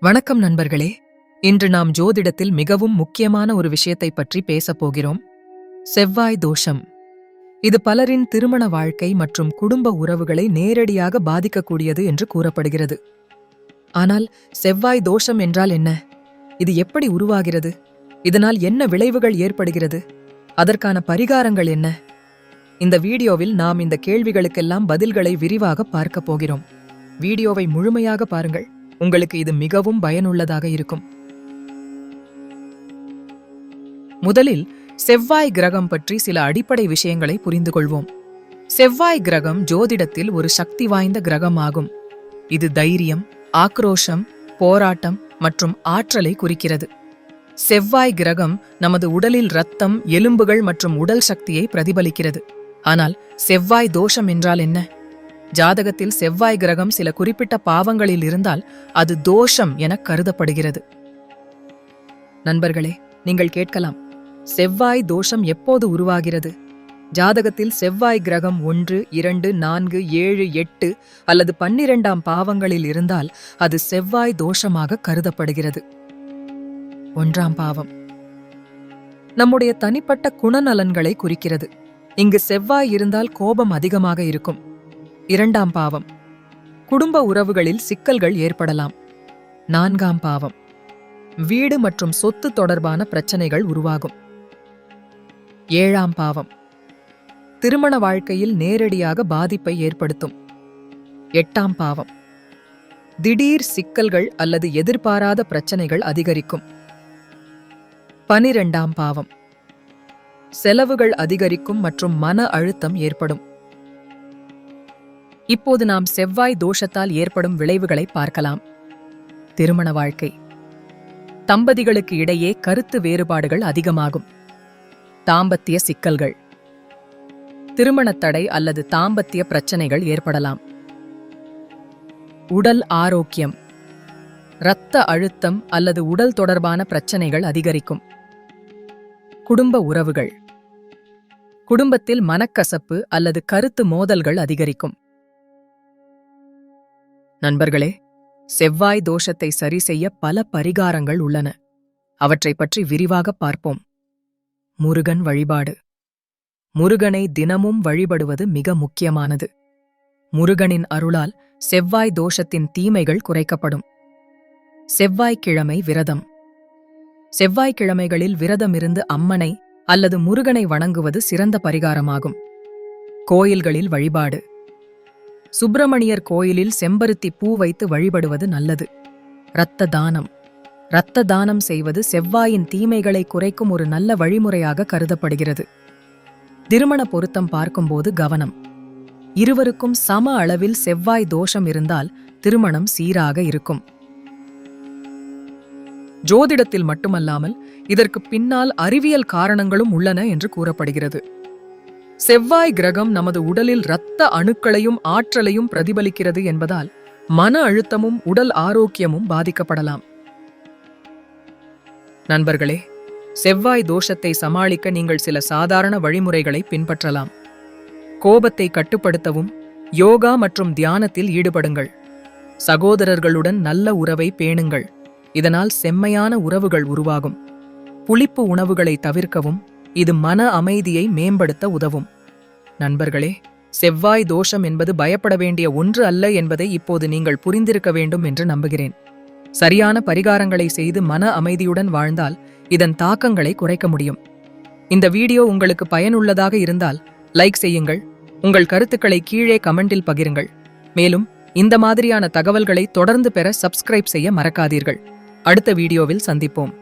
வணக்கம் நண்பர்களே. இன்று நாம் ஜோதிடத்தில் மிகவும் முக்கியமான ஒரு விஷயத்தை பற்றி பேசப் போகிறோம். செவ்வாய் தோஷம். இது பலரின் திருமண வாழ்க்கை மற்றும் குடும்ப உறவுகளை நேரடியாக பாதிக்கக்கூடியது என்று கூறப்படுகிறது. ஆனால் செவ்வாய் தோஷம் என்றால் என்ன? இது எப்படி உருவாகிறது? இதனால் என்ன விளைவுகள் ஏற்படுகிறது? அதற்கான பரிகாரங்கள் என்ன? இந்த வீடியோவில் நாம் இந்த கேள்விகளுக்கெல்லாம் பதில்களை விரிவாக பார்க்கப் போகிறோம். வீடியோவை முழுமையாக பாருங்கள். உங்களுக்கு இது மிகவும் பயனுள்ளதாக இருக்கும். முதலில் செவ்வாய் கிரகம் பற்றி சில அடிப்படை விஷயங்களை புரிந்து கொள்வோம். செவ்வாய் கிரகம் ஜோதிடத்தில் ஒரு சக்தி வாய்ந்த கிரகம் ஆகும் இது தைரியம் ஆக்ரோஷம் போராட்டம் மற்றும் ஆற்றலை குறிக்கிறது. செவ்வாய் கிரகம் நமது உடலில் ரத்தம் எலும்புகள் மற்றும் உடல் சக்தியை பிரதிபலிக்கிறது. ஆனால் செவ்வாய் தோஷம் என்றால் என்ன? ஜாதகத்தில் செவ்வாய் கிரகம் சில குறிப்பிட்ட பாவங்களில் இருந்தால் அது தோஷம் என கருதப்படுகிறது. நண்பர்களே நீங்கள் கேட்கலாம் செவ்வாய் தோஷம் எப்போது உருவாகிறது? ஜாதகத்தில் செவ்வாய் கிரகம் ஒன்று இரண்டு நான்கு ஏழு எட்டு அல்லது பன்னிரெண்டாம் பாவங்களில் இருந்தால் அது செவ்வாய் தோஷமாக கருதப்படுகிறது. ஒன்றாம் பாவம். நம்முடைய தனிப்பட்ட குணநலன்களை குறிக்கிறது. இங்கு செவ்வாய் இருந்தால் கோபம் அதிகமாக இருக்கும். இரண்டாம் பாவம். குடும்ப உறவுகளில் சிக்கல்கள் ஏற்படலாம். நான்காம் பாவம். வீடு மற்றும் சொத்து தொடர்பான பிரச்சனைகள் உருவாகும். ஏழாம் பாவம். திருமண வாழ்க்கையில் நேரடியாக பாதிப்பை ஏற்படுத்தும். எட்டாம் பாவம். திடீர் சிக்கல்கள் அல்லது எதிர்பாராத பிரச்சனைகள் அதிகரிக்கும். பனிரெண்டாம் பாவம். செலவுகள் அதிகரிக்கும் மற்றும் மன அழுத்தம் ஏற்படும். இப்போது நாம் செவ்வாய் தோஷத்தால் ஏற்படும் விளைவுகளை பார்க்கலாம். திருமண வாழ்க்கை. தம்பதிகளுக்கு இடையே கருத்து வேறுபாடுகள் அதிகமாகும். தாம்பத்திய சிக்கல்கள். திருமணத்தடை அல்லது தாம்பத்திய பிரச்சனைகள் ஏற்படலாம். உடல் ஆரோக்கியம். இரத்த அழுத்தம் அல்லது உடல் தொடர்பான பிரச்சனைகள் அதிகரிக்கும். குடும்ப உறவுகள். குடும்பத்தில் மனக்கசப்பு அல்லது கருத்து மோதல்கள் அதிகரிக்கும். நண்பர்களே செவ்வாய் தோஷத்தை சரி செய்ய பல பரிகாரங்கள் உள்ளன. அவற்றைப் பற்றி விரிவாக பார்ப்போம். முருகன் வழிபாடு. முருகனை தினமும் வழிபடுவது மிக முக்கியமானது. முருகனின் அருளால் செவ்வாய் தோஷத்தின் தீமைகள் குறைக்கப்படும். செவ்வாய்க்கிழமை விரதம். செவ்வாய்க்கிழமைகளில் விரதமிருந்து அம்மனை அல்லது முருகனை வணங்குவது சிறந்த பரிகாரமாகும். கோயில்களில் வழிபாடு. சுப்பிரமணியர் கோயிலில் செம்பருத்தி பூ வைத்து வழிபடுவது நல்லது. இரத்த தானம். இரத்த தானம் செய்வது செவ்வாயின் தீமைகளை குறைக்கும் ஒரு நல்ல வழிமுறையாக கருதப்படுகிறது. திருமண பொருத்தம் பார்க்கும்போது கவனம். இருவருக்கும் சம அளவில் செவ்வாய் தோஷம் இருந்தால் திருமணம் சீராக இருக்கும். ஜோதிடத்தில் மட்டுமல்லாமல் இதற்கு பின்னால் அறிவியல் காரணங்களும் உள்ளன என்று கூறப்படுகிறது. செவ்வாய் கிரகம் நமது உடலில் இரத்த அணுக்களையும் ஆற்றலையும் பிரதிபலிக்கிறது என்பதால் மன அழுத்தமும் உடல் ஆரோக்கியமும் பாதிக்கப்படலாம். நண்பர்களே செவ்வாய் தோஷத்தை சமாளிக்க நீங்கள் சில சாதாரண வழிமுறைகளை பின்பற்றலாம். கோபத்தை கட்டுப்படுத்தவும் யோகா மற்றும் தியானத்தில் ஈடுபடுங்கள். சகோதரர்களுடன் நல்ல உறவை பேணுங்கள். இதனால் செம்மையான உறவுகள் உருவாகும். புளிப்பு உணவுகளை தவிர்க்கவும் இது மன அமைதியை மேம்படுத்த உதவும். நண்பர்களே செவ்வாய் தோஷம் என்பது பயப்பட வேண்டிய ஒன்று அல்ல என்பதை இப்போது நீங்கள் புரிந்திருக்க வேண்டும் என்று நம்புகிறேன். சரியான பரிகாரங்களை செய்து மன அமைதியுடன் வாழ்ந்தால் இதன் தாக்கங்களை குறைக்க முடியும். இந்த வீடியோ உங்களுக்கு பயனுள்ளதாக இருந்தால் லைக் செய்யுங்கள் உங்கள் கருத்துக்களை கீழே கமெண்டில் பகிருங்கள். மேலும் இந்த மாதிரியான தகவல்களை தொடர்ந்து பெற சப்ஸ்கிரைப் செய்ய மறக்காதீர்கள். அடுத்த வீடியோவில் சந்திப்போம்.